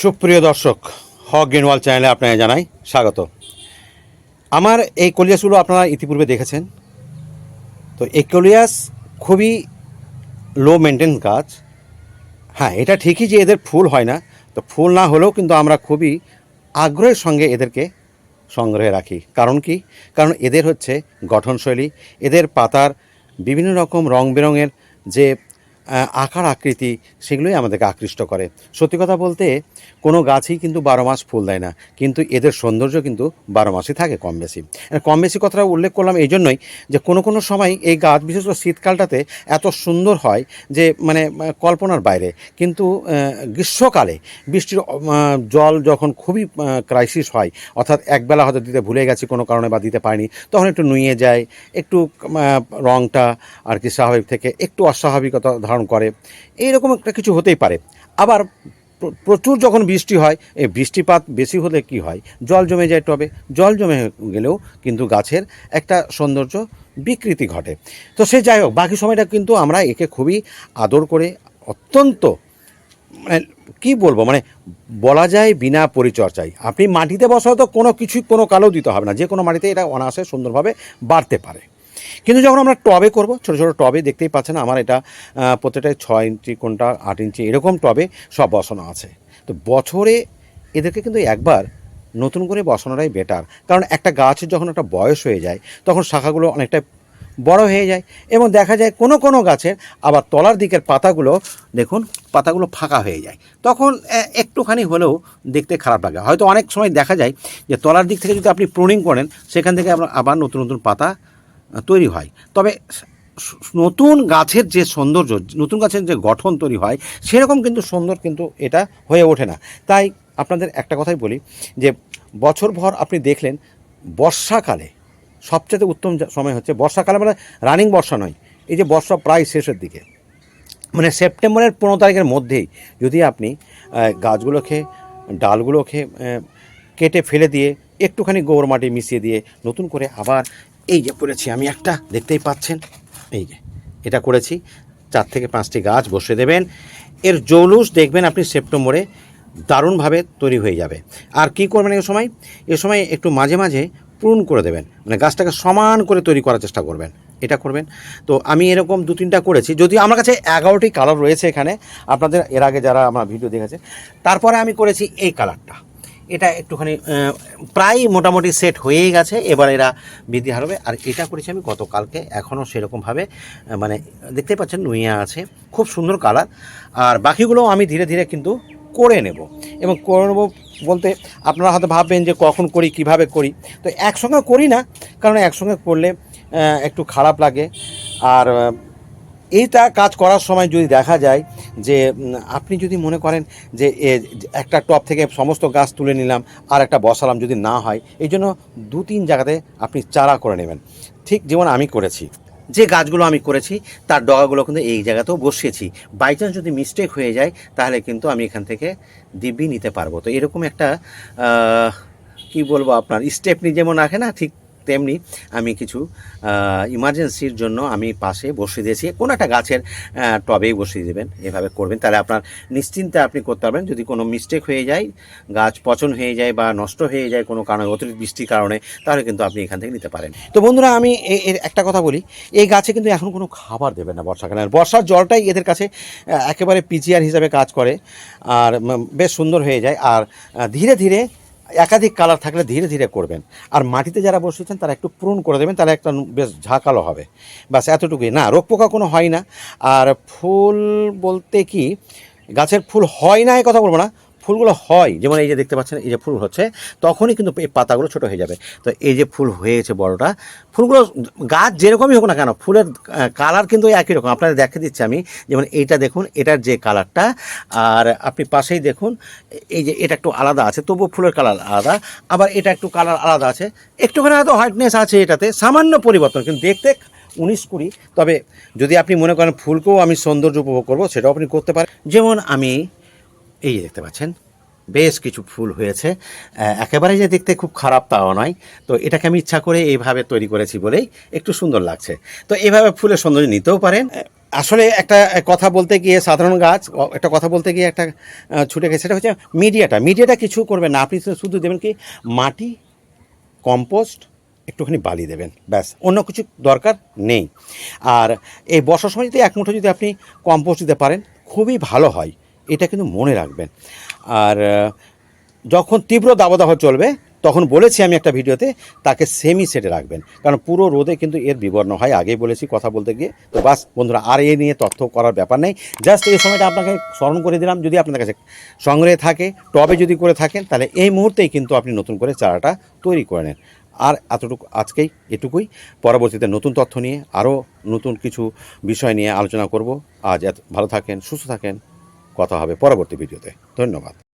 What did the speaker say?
সুপ্রিয় দর্শক, হক গেনওয়াল চ্যানেলে আপনাকে জানাই স্বাগত। আমার এই কলিয়াসগুলো আপনারা ইতিপূর্বে দেখেছেন। তো এই কলিয়াস খুবই লো মেনটেন গাছ। হ্যাঁ এটা ঠিকই যে এদের ফুল হয় না। তো ফুল না হলেও কিন্তু আমরা খুবই আগ্রহের সঙ্গে এদেরকে সংগ্রহে রাখি। কারণ কি? কারণ এদের হচ্ছে গঠনশৈলী, এদের পাতার বিভিন্ন রকম রং বেরঙের যে আকার, আকৃতি, সেগুলোই আমাদেরকে আকৃষ্ট করে। সত্যি কথা বলতে, কোনো গাছই কিন্তু বারো মাস ফুল দেয় না, কিন্তু এদের সৌন্দর্য কিন্তু বারো মাসই থাকে কম বেশি। কম বেশি কথাটা উল্লেখ করলাম এই জন্যই যে, কোনো কোনো সময় এই গাছ, বিশেষ করে শীতকালটাতে এত সুন্দর হয় যে মানে কল্পনার বাইরে। কিন্তু গ্রীষ্মকালে বৃষ্টির জল যখন খুবই ক্রাইসিস হয়, অর্থাৎ একবেলা হয়তো দিতে ভুলে গেছি কোনো কারণে বা দিতে পারিনি, তখন একটু নুয়ে যায়, একটু রঙটা আর কি স্বাভাবিক থেকে একটু অস্বাভাবিকতা ধারণ করে। এইরকম একটা কিছু হতেই পারে। আবার প্রচুর যখন বৃষ্টি হয়, এই বৃষ্টিপাত বেশি হলে কি হয়? জল জমে যায় টবে। জল জমে গেলেও কিন্তু গাছের একটা সৌন্দর্য বিকৃতি ঘটে। তো সে যাই হোক, বাকি সময়টা কিন্তু আমরা একে খুবই আদর করে অত্যন্ত মানে কী বলব মানে বলা যায় বিনা পরিচর্যায়। আপনি মাটিতে বসাও তো কোনো কিছুই কোনো কালেও দিতে হবে না। যে কোনো মাটিতে এটা অনায়াসে সুন্দরভাবে বাড়তে পারে। কিন্তু যখন আমরা টবে করব ছোটো ছোটো টবে দেখতেই পাচ্ছেন আমার এটা আহ, প্রত্যেকটায় ছয় ইঞ্চি কোনটা আট ইঞ্চি এরকম টবে সব বসানো আছে। তো বছরে এদেরকে কিন্তু একবার নতুন করে বসানোটাই বেটার কারণ একটা গাছের যখন একটা বয়স হয়ে যায় তখন শাখাগুলো অনেকটা বড় হয়ে যায় এবং দেখা যায় কোনো কোনো গাছের আবার তলার দিকের পাতাগুলো দেখুন পাতাগুলো ফাঁকা হয়ে যায়। তখন একটুখানি হলেও দেখতে খারাপ লাগে। হয়তো অনেক সময় দেখা যায় যে তলার দিক থেকে যদি আপনি প্রুনিং করেন সেখান থেকে আবার নতুন নতুন পাতা তৈরি হয়। তবে নতুন গাছের যে সৌন্দর্য, নতুন গাছের যে গঠন তৈরি হয়, সেরকম কিন্তু সুন্দর কিন্তু এটা হয়ে ওঠে না। তাই আপনাদের একটা কথাই বলি যে, বছরভর আপনি দেখলেন বর্ষাকালে সবচেয়ে উত্তম সময় হচ্ছে বর্ষাকালে মানে রানিং বর্ষা নয়, এই যে বর্ষা প্রায় শেষের দিকে। মানে সেপ্টেম্বরের পনেরো তারিখের মধ্যেই যদি আপনি গাছগুলোকে ডালগুলোকে কেটে ফেলে দিয়ে একটুখানি গোবর মাটি মিশিয়ে দিয়ে নতুন করে আবার এই যে করেছি আমি একটা, দেখতেই পাচ্ছেন? এই যে, এটা করেছি। চার থেকে পাঁচটি গাছ বসে দেবেন। এর জৌলুস দেখবেন আপনি সেপ্টেম্বরে দারুণভাবে তৈরি হয়ে যাবে। আর কি করবেন এ সময়? এ সময় একটু মাঝে মাঝে পূরণ করে দেবেন। মানে গাছটাকে সমান করে তৈরি করার চেষ্টা করবেন। এটা করবেন। তো আমি এরকম দু তিনটা করেছি। যদিও আমার কাছে এগারোটি কালার রয়েছে এখানে। আপনাদের, এর আগে যারা আমার ভিডিও দেখেছে তারপরে আমি করেছি এই কালারটা এটা একটুখানি প্রায় মোটামুটি সেট হয়েই গেছে। এবার এরা বৃদ্ধি হারবে। আর এটা করেছি আমি গতকালকে। এখনও সেরকমভাবে মানে দেখতে পাচ্ছেন, নুইয়া আছে। খুব সুন্দর কালার আর বাকিগুলো আমি ধীরে ধীরে কিন্তু করে নেব। এবং করে নেব বলতে আপনারা হয়তো ভাববেন যে কখন করি, কীভাবে করি। তো একসঙ্গে করি না, কারণ একসঙ্গে করলে একটু খারাপ লাগে। আর এইটা কাজ করার সময় যদি দেখা যায় যে আপনি যদি মনে করেন যে একটা টপ থেকে সমস্ত গাছ তুলে নিলাম আর একটা বসালাম যদি না হয়, এই জন্য দু তিন জায়গাতে আপনি চারা করে নেবেন। ঠিক যেমন আমি করেছি। যে গাছগুলো আমি করেছি, তার ডগাগুলো কিন্তু এই জায়গাতেও বসিয়েছি। বাই চান্স যদি মিস্টেক হয়ে যায়, তাহলে কিন্তু আমি এখান থেকে দিব্যি নিতে পারব। তো এরকম একটা কি বলব আপনার স্টেপনি যেমন রাখে না, ঠিক তেমনি আমি কিছু ইমার্জেন্সির জন্য আমি পাশে বসিয়ে দিয়েছি। কোনো একটা গাছের টবেই বসিয়ে দেবেন, এভাবে করবেন। তাহলে আপনার নিশ্চিন্তে আপনি করতে পারবেন। যদি কোনো মিস্টেক হয়ে যায়, গাছ পচন হয়ে যায় বা নষ্ট হয়ে যায় কোনো কারণে, অতিরিক্ত বৃষ্টির কারণে, তাহলে কিন্তু আপনি এখান থেকে নিতে পারেন। তো বন্ধুরা, আমি এর একটা কথা বলি, এই গাছে কিন্তু এখন কোনো খাবার দেবেন না বর্ষাকালে। আর বর্ষার জলটাই এদের কাছে একেবারে পিজিআর হিসাবে কাজ করে। আর বেশ সুন্দর হয়ে যায়। আর ধীরে ধীরে একাধিক কালার থাকলে ধীরে ধীরে করবেন। আর মাটিতে যারা বসেছেন, তারা একটু পূরণ করে দেবেন, তাহলে একটা বেশ ঝাঁকালো হবে। বাস এতটুকুই। না, রোগ পোকা কোনো হয় না। আর ফুল বলতে কি, গাছের ফুল হয় না, এ কথা বলব না। ফুলগুলো হয়, যেমন এই যে দেখতে পাচ্ছেন, এই যে ফুল হচ্ছে, তখনই কিন্তু এই পাতাগুলো ছোট হয়ে যাবে। তো এই যে ফুল হয়েছে বড়টা, ফুলগুলো গাছ যেরকমই হোক না কেন, ফুলের কালার কিন্তু একই রকম। আপনাদের দেখে দিচ্ছি আমি, যেমন এইটা দেখুন, এটার যে কালারটা, আর আপনি পাশেই দেখুন, এই যে এটা একটু আলাদা আছে, তবুও ফুলের কালার আলাদা, আবার এটা একটু কালার আলাদা আছে। একটুখানি হয়তো হোয়াইটনেস আছে এটাতে, সামান্য পরিবর্তন, কিন্তু দেখতে উনিশ কুড়ি, তবে যদি আপনি মনে করেন ফুলকেও আমি সৌন্দর্য উপভোগ করব, সেটাও আপনি করতে পারেন। যেমন আমি এই দেখতে পাচ্ছেন, বেশ কিছু ফুল হয়েছে। একেবারে যে দেখতে খুব খারাপ তাও নয়। তো এটাকে আমি ইচ্ছা করে এইভাবে তৈরি করেছি বলেই একটু সুন্দর লাগছে। তো এইভাবে ফুলের সৌন্দর্য নিতেও পারেন। আসলে একটা কথা বলতে গিয়ে সাধারণ গাছ, একটা কথা বলতে গিয়ে একটা ছুটে গেছে, সেটা হচ্ছে মিডিয়াটা। মিডিয়াটা কিছু করবেন না, আপনি শুধু দেবেন কি মাটি, কম্পোস্ট, একটুখানি বালি দেবেন, ব্যাস, অন্য কিছু দরকার নেই। আর এই বর্ষার সময় যদি এক মুঠো যদি আপনি কম্পোস্ট দিতে পারেন, খুবই ভালো হয়। এটা কিন্তু মনে রাখবেন। আর যখন তীব্র দাবদাহ চলবে, তখন বলেছি আমি একটা ভিডিওতে, তাকে সেমি সেটে রাখবেন। কারণ পুরো রোদে কিন্তু এর বিবর্ণ হয়। আগেই বলেছি কথা বলতে গিয়ে। তো বাস, বন্ধুরা, আর এ নিয়ে তথ্য করার ব্যাপার নেই। জাস্ট এই সময়টা আপনাকে স্মরণ করে দিলাম। যদি আপনার কাছে সংগ্রহে থাকে, টবে যদি করে থাকেন, তাহলে এই মুহূর্তেই কিন্তু আপনি নতুন করে চারাটা তৈরি করে নেন। আর এতটুকু, আজকেই এটুকুই। পরবর্তীতে নতুন তথ্য নিয়ে আরও নতুন কিছু বিষয় নিয়ে আলোচনা করব। আজ এত, ভালো থাকেন, সুস্থ থাকেন। কথা হবে পরবর্তী ভিডিওতে। ধন্যবাদ।